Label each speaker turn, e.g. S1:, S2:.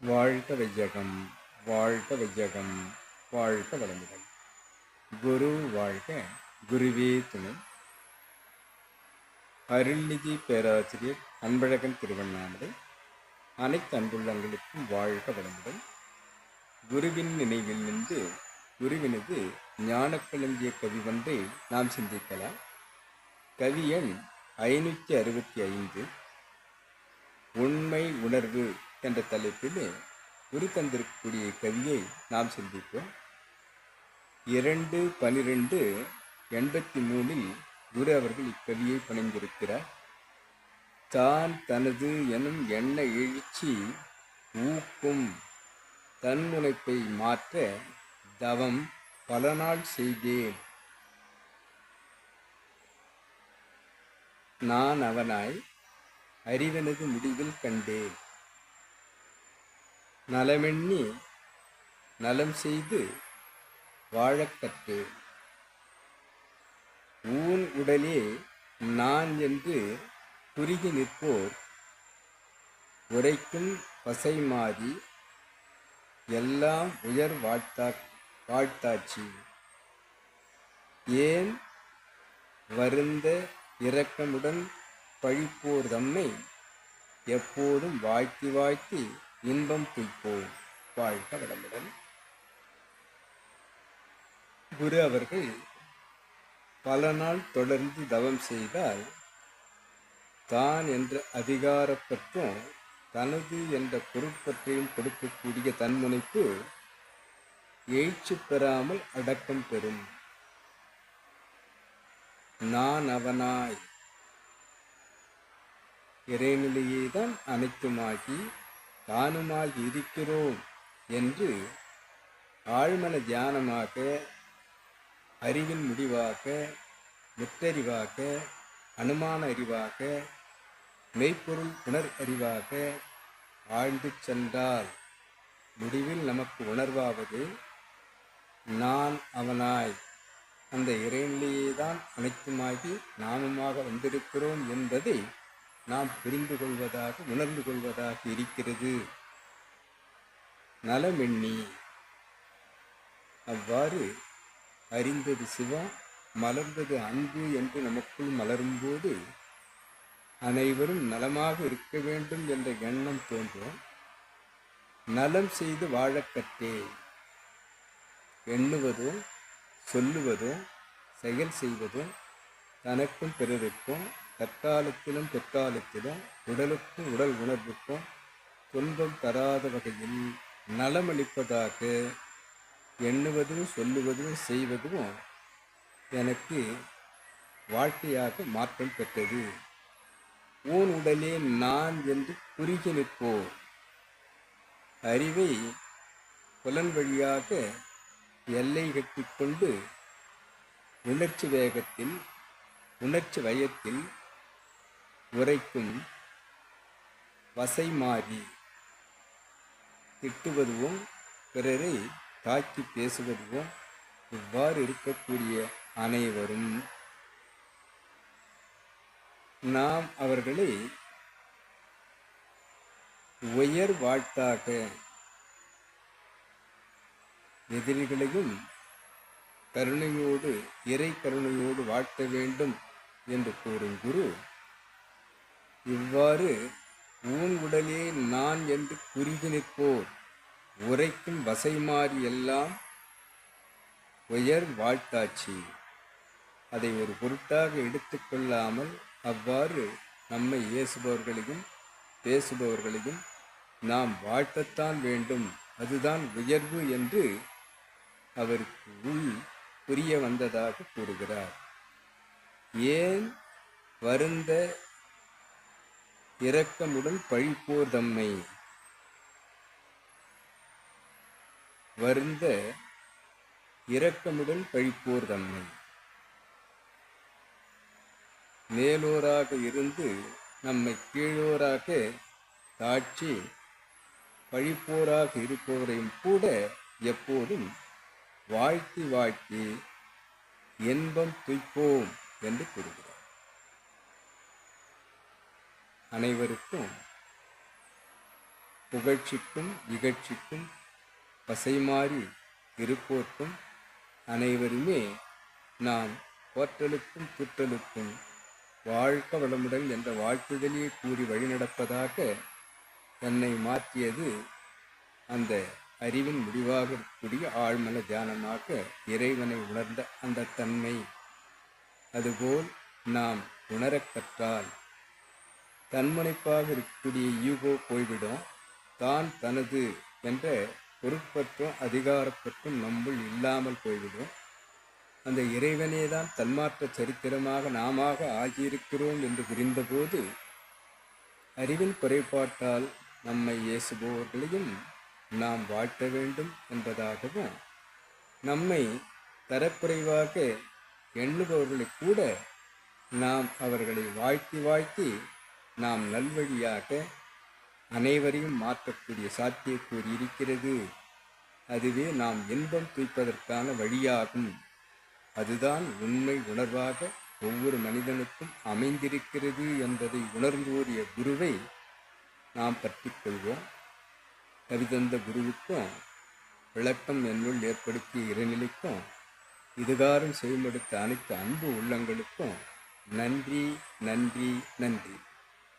S1: வாழ்க வையகம் வாழ்க வையகம் வாழ்க வளமுடன். குரு வாழ்க குருவே துணை. அருள்நிதி பேராசிரியர் அன்பழகன் திருவண்ணாமலை. அனைத்து அன்புள்ளங்களுக்கும் வாழ்க வளமுடன். குருவின் நினைவில் நின்று குருவினது ஞானக்கிழங்கிய கவி ஒன்றை நாம் சிந்திக்கலாம். கவி எண் ஐநூற்றி அறுபத்தி ஐந்து. உண்மை உணர்வு என்ற தலைப்பில் உரு தந்திருக்கக்கூடிய கவியை நாம் சிந்திப்போம். இரண்டு பனிரெண்டு எண்பத்தி மூணில் குரு அவர்கள் இக்கவியை பணிந்திருக்கிறார். தான் தனது எனும் எண்ண எழுச்சி ஊக்கும் தன்முனைப்பை மாற்ற தவம் பல நாள் செய்தேன். நான் அவனாய் அறிவனது முடிவில் கண்டேன். நலமெண்ணி நலம் செய்து வாழக்கற்று. ஊன் உடலே நான் என்று குறுகி நிற்போர். உரைக்கும் பசை மாறி எல்லாம் உயர் வாழ்த்தா வாழ்த்தாட்சி ஏன் வருந்த இரக்கமுடன் பழிப்போர் தம்மை எப்போதும் வாழ்த்தி வாழ்த்தி இன்பம் துய்ப்போம் வாழ்க வளமுடன். குரு அவர்கள் பல நாள் தொடர்ந்து தவம் செய்தால் தான் என்ற அதிகாரப்பற்றும் தனது என்ற பொருட்பற்றையும் கொடுக்கக்கூடிய தன்முனைப்பு எழுச்சி பெறாமல் அடக்கம் பெறும். நான் அவனாய். இறைநிலையே தான் அனைத்துமாகி தானுமாகி இருக்கிறோம் என்று ஆழ்மன தியானமாக அறிவின் முடிவாக முற்றறிவாக அனுமான அறிவாக மெய்ப்பொருள் உணர் அறிவாக ஆழ்ந்து சென்றால் முடிவில் நமக்கு உணர்வாவது நான் அவனாய். அந்த இறைநிலையே தான் அனைத்துமாகி நாமமாக வந்திருக்கிறோம் என்பதை நாம் புரிந்து கொள்வதாக உணர்ந்து கொள்வதாக இருக்கிறது. நலமெண்ணி. அவ்வாறு அறிந்தது சிவா மலர்ந்தது அன்பு என்று நமக்குள் மலரும்போது அனைவரும் நலமாக இருக்க வேண்டும் என்ற எண்ணம் தோன்றும். நலம் செய்து வாழக்கட்டே எண்ணுவதோ சொல்லுவதோ செயல் செய்வதோ தனக்கும் பிறருக்கும் தற்காலத்திலும் பிற்காலத்திலும் உடலுக்கும் உடல் உணர்வுக்கும் துன்பம் தராத வகையில் நலமளிப்பதாக எண்ணுவதும் சொல்லுவதும் செய்வதும் எனக்கு வாழ்க்கையாக மாற்றம் பெற்றது. ஊன் உடலே நான் என்று குறுகி நிற்போர் அறிவை புலன் வழியாக எல்லை கட்டிக்கொண்டு உணர்ச்சி வேகத்தில் உணர்ச்சி வயத்தில் உரைக்கும் வசை மாறி திட்டுவதுவும் பிறரை தாக்கி பேசுவதுவும் இவ்வாறு இருக்கக்கூடிய அனைவரும். நாம் அவர்களை உயர் வாழ்த்தாக எதிரிகளையும் கருணையோடு இறை கருணையோடு வாழ்த்த வேண்டும் என்று கூறும் குரு இவ்வாறு ஊன் உடலே நான் என்று குறுகி நிற்போர். உரைக்கும் வசை மாறி எல்லாம் உயர் வாழ்த்தாட்சி அதை ஒரு பொருட்டாக எடுத்துக்கொள்ளாமல் அவ்வாறு நம்மை ஏசுபவர்களையும் பேசுபவர்களையும் நாம் வாழ்த்தத்தான் வேண்டும். அதுதான் உயர்வு என்று அவருக்கு உள் புரிய வந்ததாக கூறுகிறார். ஏன் வருந்த இரக்கமுடன் பழிப்போர் தம்மை வருந்த இரக்கமுடன் பழிப்போர் தம்மை மேலோராக இருந்து நம்மை கீழோராக தாட்சி பழிப்போராக இருப்பவரையும் கூட எப்போதும் வாழ்த்தி வாழ்த்தி இன்பம் துய்ப்போம் என்று கூறுகிறார் அனைவருக்கும் புகழ்ச்சிக்கும் இகழ்ச்சிக்கும் பசைமாறி இருப்போர்க்கும் அனைவருமே நாம் போற்றலுக்கும் துற்றலுக்கும் வாழ்க வளமுடன் என்ற வாழ்த்துதலே கூறி வழிநடப்பதாக என்னை மாற்றியது அந்த அறிவின் முடிவாக இருக்கக்கூடிய ஆழ்மன தியானமாக இறைவனை உணர்ந்த அந்த தன்மை. அதுபோல் நாம் உணரக் கற்றால் தன்முனைப்பாக இருக்கக்கூடிய ஈகோ போய்விடும். தான் தனது என்ற பொருட்பற்றும் அதிகாரப்பற்றும் நம்முள் இல்லாமல் போய்விடும். அந்த இறைவனே தான் தன்மாற்ற சரித்திரமாக நாம ஆகியிருக்கிறோம் என்று புரிந்தபோது அறிவின் குறைபாட்டால் நம்மை இயேசுபவர்களையும் நாம் வாழ்த்த வேண்டும் என்பதாகவும் நம்மை தரக்குறைவாக எண்ணுபவர்களை கூட நாம் அவர்களை வாழ்த்தி வாழ்த்தி நாம் நல்வழியாக அனைவரையும் மாற்றக்கூடிய சாத்தியக்கூறு இருக்கிறது. அதுவே நாம் இன்பம் துய்ப்பதற்கான வழியாகும். அதுதான் உண்மை உணர்வாக ஒவ்வொரு மனிதனுக்கும் அமைந்திருக்கிறது என்பதை உணர்ந்தோறிய குருவை நாம் பற்றி கொள்வோம் கவிதந்த குருவுக்கும் விளக்கம் என்னுள் ஏற்படுத்திய இறைநிலைக்கும் இதுகாரம் செய்மடுத்த அனைத்து அன்பு உள்ளங்களுக்கும் நன்றி நன்றி நன்றி.